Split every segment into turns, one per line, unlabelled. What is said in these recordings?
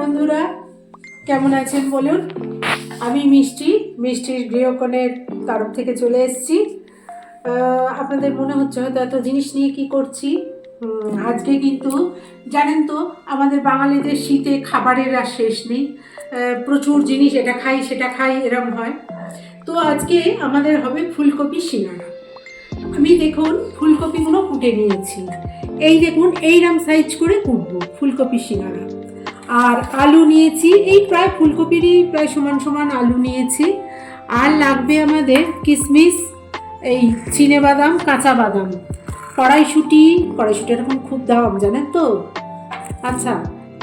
বন্ধুরা, কেমন আছেন বলুন? আমি মিষ্টি, মিষ্টির গৃহকোণের তরফ থেকে চলে এসেছি। আপনাদের মনে হচ্ছে হয়তো এত জিনিস নিয়ে কি করছি? আজকে কিন্তু, জানেন তো, আমাদের বাঙালিদের শীতে খাবারের আর শেষ নেই। প্রচুর জিনিস, এটা খাই, সেটা খাই, এরম হয়। তো আজকে আমাদের হবে ফুলকপি সিঙ্গারা আমি দেখুন, ফুলকপিগুলো কুটে নিয়েছি। এই দেখুন, এইরাম সাইজ করে কুটবো ফুলকপি সিঙ্গারা আর আলু নিয়েছি। এই প্রায় ফুলকপিরই প্রায় সমান সমান আলু নিয়েছি। আর লাগবে আমাদের কিশমিশ এই চিনে বাদাম, কাঁচা বাদাম। কড়াইশুঁটি কড়াইশুঁটি এখন খুব দাম, জানেন তো? আচ্ছা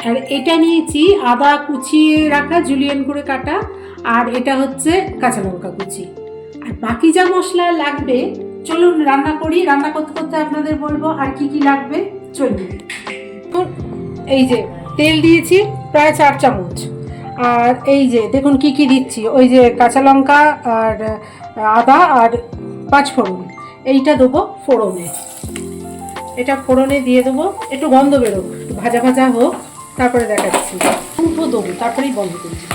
আর এটা নিয়েছি আদা কুচিয়ে রাখা জুলিয়ান করে কাটা। আর এটা হচ্ছে কাঁচা লঙ্কা কুচি। আর বাকি যা মশলা লাগবে, চলুন রান্না করি। রান্না করতে করতে আপনাদের বলব আর কি কি লাগবে, চলুন। এই যে তেল দিয়েছি প্রায় চার চামচ। আর এই যে, দেখুন কি কি দিচ্ছি। ওই যে কাঁচা লঙ্কা আর আদা আর পাঁচফোড়ন এইটা দেবো ফোড়নে। এটা ফোড়নে দিয়ে দেবো। একটু গন্ধ বেরোক ভাজা ভাজা হোক, তারপরে দেখাচ্ছি। উঠো দেবো, তারপরেই বন্ধ করছি।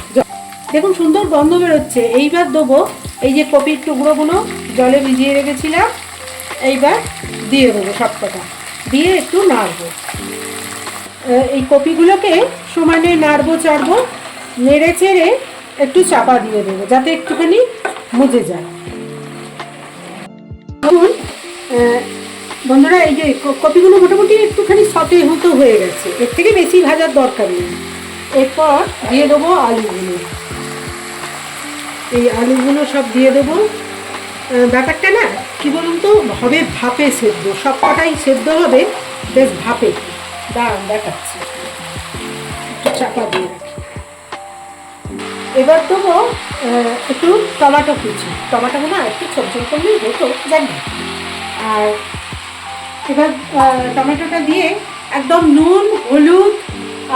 দেখুন সুন্দর গন্ধ বেরোচ্ছে। এইবার দেবো এই যে কপির টুকরোগুলো জলে ভিজিয়ে রেখেছিলাম। এইবার দিয়ে দেবো সব কটা দিয়ে একটু নাড়বো। এই কপিগুলোকে সমানে নাড়বো, চাড়বো, নেড়ে চেড়ে একটু চাপা দিয়ে দেবো, যাতে একটুখানি মুজে যায়। বন্ধুরা, এই যে কপিগুলো মোটামুটি একটুখানি সতে হতো হয়ে গেছে। এর থেকে বেশি ভাজার দরকার নেই। এরপর দিয়ে দেবো আলুগুলো। এই আলুগুলো সব দিয়ে দেবো। ব্যাপারটা না, কী বলুন তো হবে ভাপে সেদ্ধ সব কটাই সেদ্ধ হবে, বেশ ভাপে। দাঁড়ান, দেখাচ্ছি। একটু চাপা দিয়ে রাখি। এবার দেবো একটু টমেটো কুচি। টমেটোগুলো একটু ছোট ছোট করলেই হতো জানি আর এবার টমেটোটা দিয়ে একদম নুন, হলুদ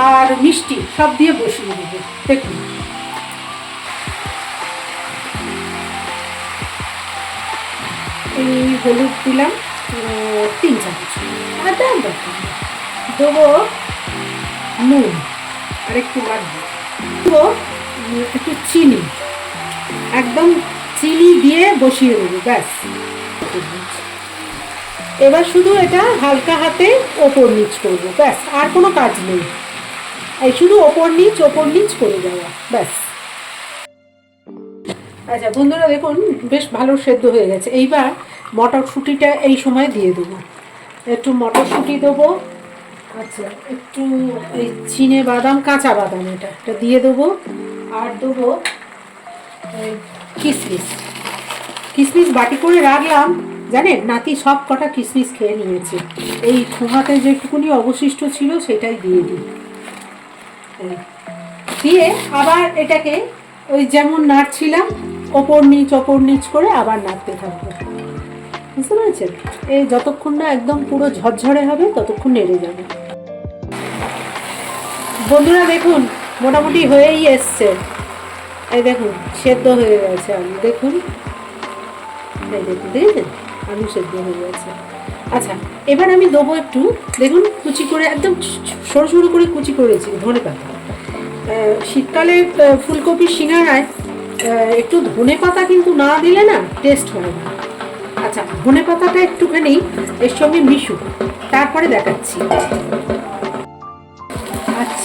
আর মিষ্টি সব দিয়ে বসিয়ে দেবো। দেখুন। এই হলুদ দিলাম তিন চামচ। আর দেওয়ার দরকার। দেবো নুন আর একটু লাগবে। দেবো একটু চিনি। একদম চিনি দিয়ে বসিয়ে দেবো, ব্যাস। এবার শুধু এটা হালকা হাতে ওপর নিচ করব, ব্যাস, আর কোনো কাজ নেই। এই শুধু ওপর নিচ ওপর নিচ করে যাওয়া ব্যাস। আচ্ছা বন্ধুরা, দেখুন, বেশ ভালো সেদ্ধ হয়ে গেছে। এইবার মটরশুঁটিটা এই সময় দিয়ে দেবো। একটু মটরশুঁটি দেবো আচ্ছা একটু এই চিনে বাদাম, কাঁচা বাদাম এটা। এটা দিয়ে দেবো, আর দেবো এই কিশমিশ বাটি করে রাখলাম, জানেন, নাতি সব কটা কিশমিশ খেয়ে নিয়েছে। এই ঠোঙাতে যেটুকুনি অবশিষ্ট ছিল, সেটাই দিয়ে দিই। দিয়ে আবার এটাকে ওই যেমন নাড়ছিলাম, ওপর নিচ ওপর নিচ করে আবার নাড়তে থাকব। বুঝতে পেরেছেন? এই যতক্ষণ না একদম পুরো ঝরঝরে হবে, ততক্ষণ নেড়ে যাবে। বন্ধুরা, দেখুন, মোটামুটি হয়েই এসছে। এই দেখুন, সেদ্ধ হয়ে গেছে আলু, দেখুন। দেখুন আলু সেদ্ধ হয়ে গেছে। আচ্ছা এবার আমি দেবো একটু, দেখুন, কুচি করে, একদম সরু সরু করে কুচি করেছি, ধনে পাতা। শীতকালে ফুলকপির সিঙ্গারায় একটু ধনে পাতা কিন্তু না দিলে না টেস্ট হয় না। আচ্ছা ধনে পাতাটা একটুখানি, এর সঙ্গে মিশুক। তারপরে দেখাচ্ছি।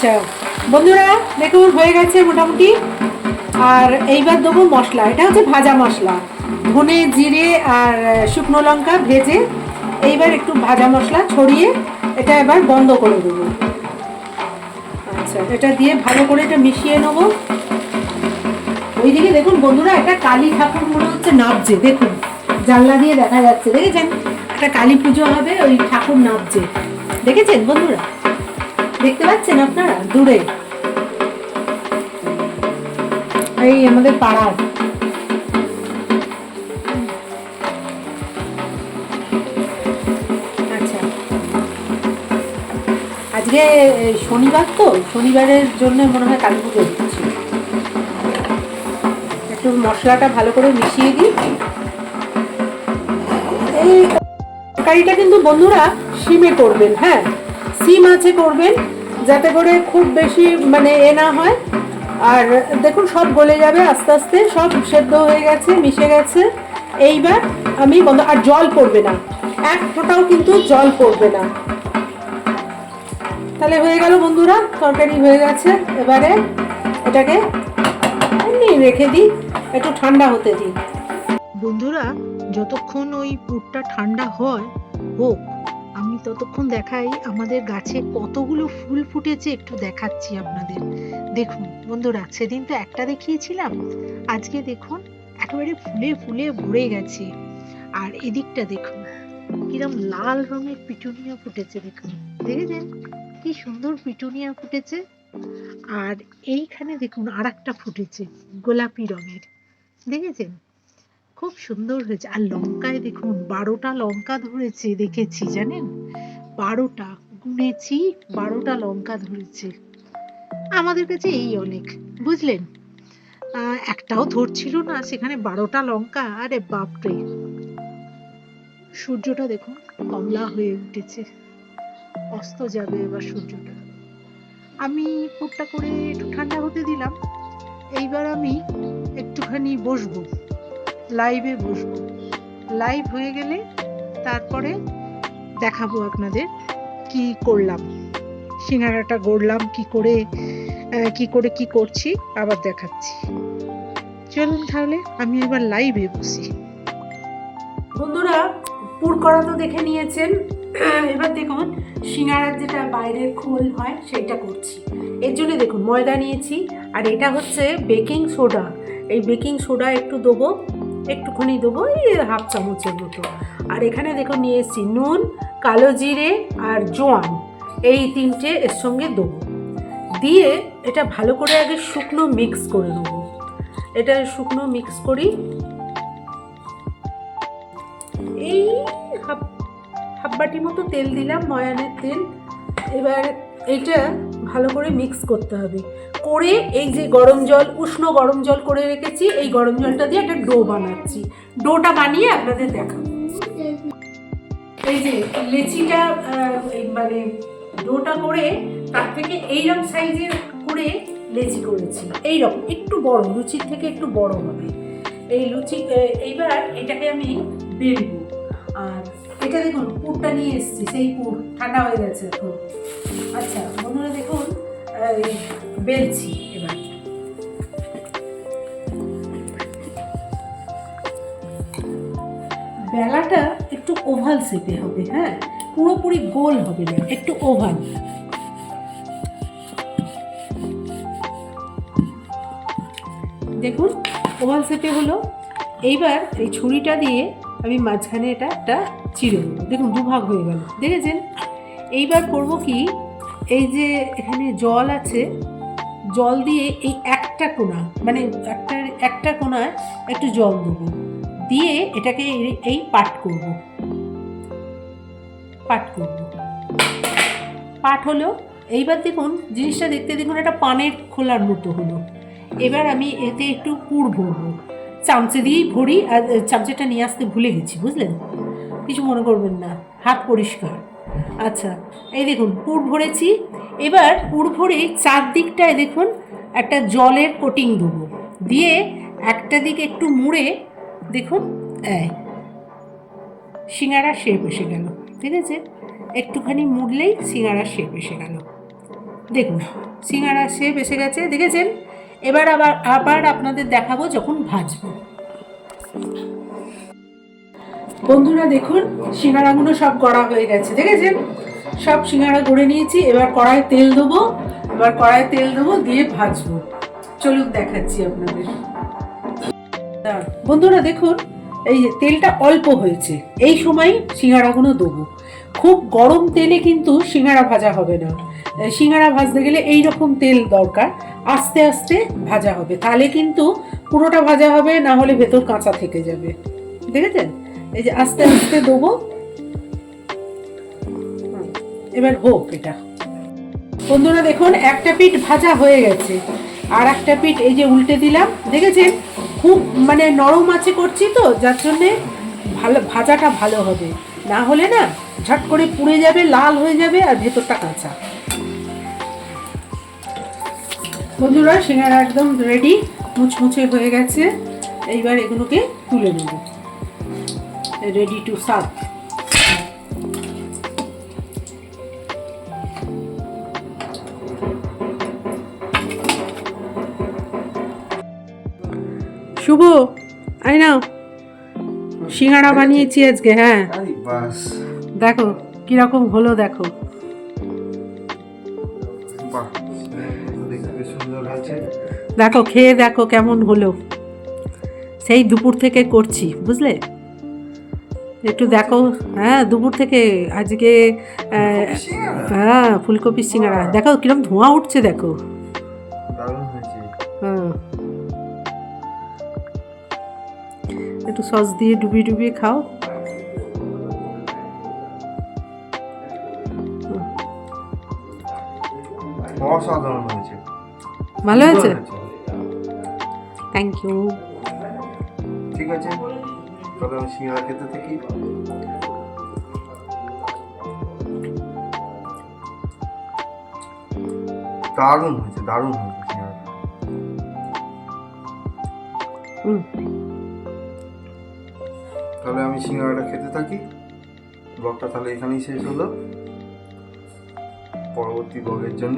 আচ্ছা বন্ধুরা, দেখুন, হয়ে গেছে মোটামুটি। আর এইবার দেবো মশলা। এটা হচ্ছে ভাজা মশলা। ধনে, জিরে আর শুকনো লঙ্কা ভেজে এইবার একটু ভাজা মশলা ছড়িয়ে এটা এবার বন্ধ করে দেবো। আচ্ছা এটা দিয়ে ভালো করে এটা মিশিয়ে নেব। ওইদিকে দেখুন, বন্ধুরা, একটা কালী ঠাকুর মনে হচ্ছে নাচছে। দেখুন, জানলা দিয়ে দেখা যাচ্ছে। দেখেছেন? একটা কালী পুজো হবে, ওই ঠাকুর নাচছে। দেখেছেন, বন্ধুরা? দেখতে পাচ্ছেন আপনারা? দূরে। এই আমাদের পাড়ার। আচ্ছা। আজকে শনিবার তো? শনিবারের জন্য মনে হয় কালী পুজো হচ্ছে। একটু মশলাটা ভালো করে মিশিয়ে দিই। এই তরকারিটা কিন্তু বন্ধুরা সিমে করবেন হ্যাঁ? সিম আছে করবেন, যাতে করে খুব বেশি মানে এ না হয়। আর দেখুন, সব গলে যাবে আস্তে আস্তে, সব সেদ্ধ হয়ে গেছে, মিশে গেছে। এইবার আমি বন্ধ, আর জল পড়বে না। এক ফোঁটাও কিন্তু জল পড়বে না। তাহলে হয়ে গেল বন্ধুরা, তরকারি হয়ে গেছে। এবারে এটাকে এমনি রেখে দিই, একটু ঠান্ডা হতে দিই।
বন্ধুরা, যতক্ষণ ওই পুরটা ঠান্ডা হয়, হোক ততক্ষণ দেখাই আমাদের গাছে কতগুলো ফুল ফুটেছে, একটু দেখাচ্ছি আপনাদের। দেখুন বন্ধুরা, সেদিন তো একটা দেখিয়েছিলাম, আজকে দেখুন একেবারে ফুলে ফুলে ভরে গেছে। আর এদিকটা দেখুন, কিরম লাল রঙের পিটুনিয়া ফুটেছে দেখুন। দেখেছেন? কি সুন্দর পিটুনিয়া ফুটেছে। আর এইখানে দেখুন আর একটা ফুটেছে, গোলাপি রঙের। দেখেছেন? খুব সুন্দর হয়েছে। আর লঙ্কায় দেখুন, বারোটা লঙ্কা ধরেছে, দেখেছি, জানেন? বারোটা গুনেছি বারোটা লঙ্কা ধরেছে। আমাদের কাছে এই অনেক, বুঝলেন? একটাও ধরছিল না, সেখানে বারোটা লঙ্কা, আরে বাপরে! সূর্যটা দেখুন, কমলা হয়ে উঠেছে। অস্ত যাবে এবার সূর্যটা। আমি পুরটা করে একটু ঠান্ডা হতে দিলাম। এইবার আমি একটুখানি বসবো। লাইভে বসবো। লাইভ হয়ে গেলে তারপরে দেখাবো আপনাদের কি করলাম। সিঙ্গারাটা গড়লাম, কি করে কি করে, কি করছি, আবার দেখাচ্ছি। চলুন তাহলে, আমি এবার লাইভে বসি।
বন্ধুরা, পুর করা তো দেখে নিয়েছেন। এবার দেখুন, সিঙ্গারার যেটা বাইরের খোল হয় সেটা করছি। এর জন্য দেখুন, ময়দা নিয়েছি। আর এটা হচ্ছে বেকিং সোডা। এই বেকিং সোডা একটু দেবো। একটুখানি দেবো, এই হাফ চামচের মতো। আর এখানে দেখুন নিয়ে এসেছি নুন, কালো জিরে আর জোয়ান, এই তিনটে এর সঙ্গে দেবো। দিয়ে এটা ভালো করে আগে শুকনো মিক্স করে নেব। এটা শুকনো মিক্স করি। এই হাফ হাফ বাটি মতো তেল দিলাম, ময়ানের তেল। এবার এটা ভালো করে মিক্স করতে হবে। করে এই যে গরম জল, উষ্ণ গরম জল করে রেখেছি, এই গরম জলটা দিয়ে একটা ডো বানাচ্ছি। ডোটা বানিয়ে আপনাদের দেখাবো। এই যে লেচিটা মানে ডোটা করে তার থেকে এইরকম সাইজের করে লেচি করেছি। এইরকম, একটু বড়, লুচির থেকে একটু বড় হবে। এই লুচি এইবার এটাকে আমি বেলবো। আর এটা দেখুন, পুরটা নিয়ে এসেছি, সেই পুর, ঠান্ডা হয়ে গেছে এখন। আচ্ছা বন্ধুরা দেখুন বেলছি এবার। বেলাটা একটু ওভাল শেপে হবে হ্যাঁ? পুরোপুরি গোল হবে না, একটু ওভাল। দেখুন, ওভাল শেপে হলো। এইবার এই ছুরিটা দিয়ে আমি মাঝখানে এটা একটা চিড়ে দেখুন, দুভাগ হয়ে গেল। দেখেছেন? এইবার করব কি, এই যে এখানে জল আছে, জল দিয়ে এই একটা কোণা মানে একটা একটা কোণায় একটু জল দেবো। দিয়ে এটাকে এই- এই পাট করব। পাট করব। পাট হলো, এইবার দেখুন, জিনিসটা দেখতে দেখুন, একটা পানের খোলার মতো হলো। এবার আমি এতে একটু পুর ভরবো। চামচে দিয়েই ভরি আর চামচেটা নিয়ে আসতে ভুলে গেছি, বুঝলেন? কিছু মনে করবেন না, হাত পরিষ্কার। আচ্ছা এই দেখুন, পুর ভরেছি। এবার পুর ভরে চারদিকটায় দেখুন, একটা জলের কোটিং দেবো। দিয়ে একটা দিক একটু মুড়ে, দেখুন সিঙ্গারা শেপ এসে গেল, ঠিক আছে? একটুখানি মুড়লেই সিঙ্গারা শেপ এসে গেল। দেখুন সিঙ্গারা শেপ এসে গেছে, দেখেছেন? এবার আবার আবার আপনাদের দেখাবো যখন ভাজবো। বন্ধুরা দেখুন, সিঙ্গারাগুলো সব গড়া হয়ে গেছে, দেখেছেন? সব সিঙ্গারা গড়ে নিয়েছি, এবার কড়ায় তেল দেবো, এবার কড়ায় তেল দেবো, দিয়ে ভাজবো। চলুন দেখাচ্ছি আপনাদের। বন্ধুরা দেখুন, এই তেলটা অল্প হয়েছে, এই সময় সিঙ্গারাগুলো দেবো। খুব গরম তেলে কিন্তু সিঙ্গারা ভাজা হবে না। সিঙ্গারা ভাজতে গেলে এই রকম তেল দরকার আস্তে আস্তে ভাজা হবে। তাহলে কিন্তু পুরোটা ভাজা হবে, না হলে ভেতর কাঁচা থেকে যাবে। দেখেছেন? এই যে আস্তে আস্তে দেবো। এবার হোক এটা। বন্ধুরা দেখুন, একটা পিঠ ভাজা হয়ে গেছে। আর একটা পিঠ এই যে উল্টে দিলাম। দেখেছেন? খুব মানে নরম আছে করছি তো, যার জন্যে ভালো, ভাজাটা ভালো হবে। না হলে না ঝট করে পুড়ে যাবে, লাল হয়ে যাবে আর ভেতরটা কাঁচা। বন্ধুরা সিঙ্গারা একদম রেডি মুচমুচে হয়ে গেছে। এইবার এগুলোকে তুলে নেব। রেডি টু সার্ভ শুভ আই নাও। সিঙ্গারা বানিয়েছি আজকে হ্যাঁ। দেখো কীরকম হলো দেখো। দেখো খেয়ে দেখো কেমন হলো। সেই দুপুর থেকে করছি বুঝলে? একটু দেখো হ্যাঁ দুপুর থেকে আজকে হ্যাঁ ফুলকপির সিঙ্গারা। দেখো কিরম ধোঁয়া উঠছে দেখো। হ্যাঁ একটু সস দিয়ে ডুবিয়ে ডুবিয়ে খাও। ভালো হয়েছে। থ্যাংক ইউ
ঠিক আছে তবে আমি সিঙ্গারা খেতে থাকি। দারুণ হয়েছে দারুণ হয়েছে সিঙ্গারাটা তাহলে আমি সিঙ্গারাটা খেতে থাকি। ব্লগটা তাহলে এখানেই শেষ হলো। পরবর্তী ব্লগের জন্য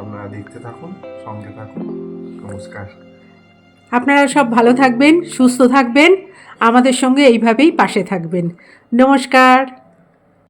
আপনারা দেখতে থাকুন সঙ্গে থাকুন। নমস্কার।
আপনারা সব ভালো থাকবেন সুস্থ থাকবেন আমাদের সঙ্গে এইভাবেই পাশে থাকবেন। নমস্কার।